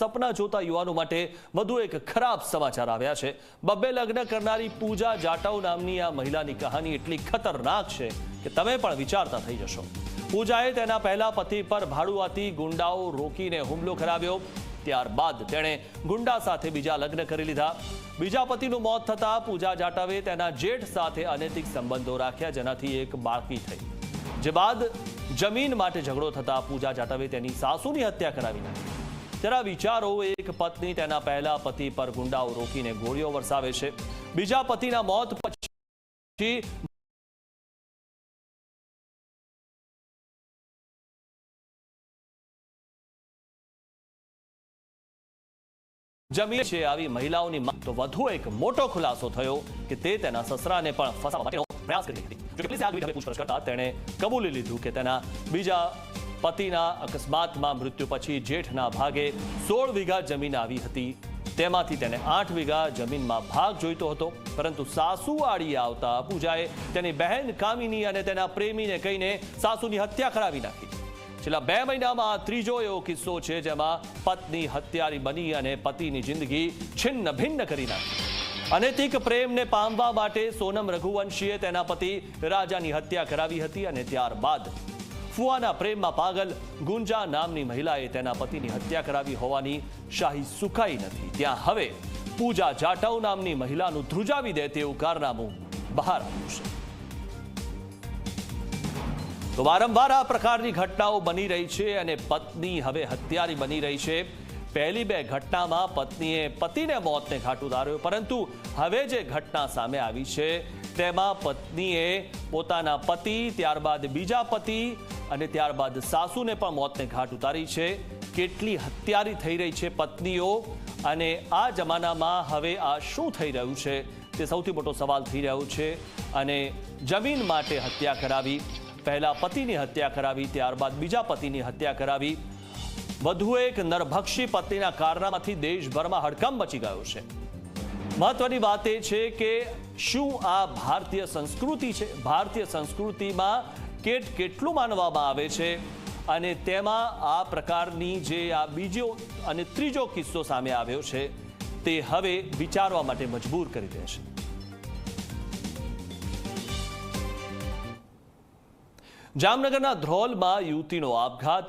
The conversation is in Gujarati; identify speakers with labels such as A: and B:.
A: સપના જોતા યુવાનો માટે વધુ એક ખરાબ સમાચાર આવ્યા છે. બબ્બે લગ્ન કરનારી પૂજા જાટવ નામની આ મહિલાની કહાની એટલી ખતરનાક છે કે તમે પણ વિચારતા થઈ જશો. પૂજાએ તેના પહેલા પતિ પર ભાડુઆતી ગુંડાઓ રોકીને હુમલો કરાવ્યો. ત્યારબાદ તેણે ગુંડા સાથે બીજા લગ્ન કરી લીધા. બીજા પતિનું મોત થતાં પૂજા જાટવે તેના જેઠ સાથે અનૈતિક સંબંધો રાખ્યા, જેનાથી એક બાળકી થઈ. જે બાદ જમીન માટે ઝઘડો થતા પૂજા જાટવે તેની સાસુની હત્યા કરાવી નાખી. જરા વિચારો, એક પત્ની તેના પહેલા પતિ પર ગુંડાઓ રોકીને ગોળીઓ વરસાવે છે. બીજા પતિના મોત પછી જમીન છે આવી મહિલાઓની તો વધુ એક મોટો ખુલાસો થયો કે તે તેના સસરાને પણ ફસાવવા માટેનો પ્રયાસ કરી હતી. પૂછપરછ કરતા તેણે કબૂલી લીધું કે તેના બીજા પતિના અકસ્માતમાં મૃત્યુ પછી જેઠના ભાગે સોળ વીઘા જમીન આવી હતી. તેમાંથી તેને આઠ વીઘા જમીનમાં ભાગ જોઈતો હતો, પરંતુ સાસુ આડી આવતા પૂજાએ તેની બહેન કામિની અને તેના પ્રેમીને કહીને સાસુની હત્યા કરાવી નાખી. છેલ્લા બે મહિનામાં ત્રીજો એવો કિસ્સો છે જેમાં પત્ની હત્યારી બની અને પતિની જિંદગી છિન્ન ભિન્ન કરી નાખી. અનૈતિક પ્રેમને પામવા માટે સોનમ રઘુવંશીએ તેના પતિ રાજાની હત્યા કરાવી હતી અને ત્યારબાદ ફુવાના પ્રેમમાં પાગલ ગુંજા નામની મહિલાએ તેના પતિની હત્યા કરાવી હોવાની શાહી સુકાઈ નથી. ત્યાં હવે પૂજા જાટવ નામની મહિલાનું ધ્રુજાવી દે તેવું કારનામું બહાર આવ્યું છે. તો વારંવાર આ પ્રકારની ઘટનાઓ બની રહી છે અને પત્ની હવે હત્યારી બની રહી છે. પહેલી બે ઘટનામાં પત્નીએ પતિને મોતને ઘાટ ઉતાર્યો પરંતુ હવે જે ઘટના સામે આવી છે, તેમાં પત્નીએ પોતાના પતિ, ત્યારબાદ બીજા પતિ અને ત્યારબાદ સાસુને પણ મોતને ઘાટ ઉતારી છે. કેટલી હત્યારી થઈ રહી છે પત્નીઓ અને આ જમાનામાં હવે આ શું થઈ રહ્યું છે તે સૌથી મોટો સવાલ થઈ રહ્યો છે અને જમીન માટે હત્યા કરાવી, પહેલાં પતિની હત્યા કરાવી, ત્યારબાદ બીજા પતિની હત્યા કરાવી. વધુ એક નરભક્ષી પત્નીના કારનામાંથી દેશભરમાં હડકંપ મચી ગયો છે. મહત્વની વાત એ છે કે શું આ ભારતીય સંસ્કૃતિ છે? ભારતીય સંસ્કૃતિમાં કેટ કેટલું માનવામાં આવે છે? અને તેમાં આ પ્રકારની જે આ બીજો અને ત્રીજો કિસ્સો સામે આવ્યો છે, તે હવે વિચારવા માટે મજબૂર કરી દે છે. જામનગરના ધ્રોલમાં યુવતીનો આપઘાત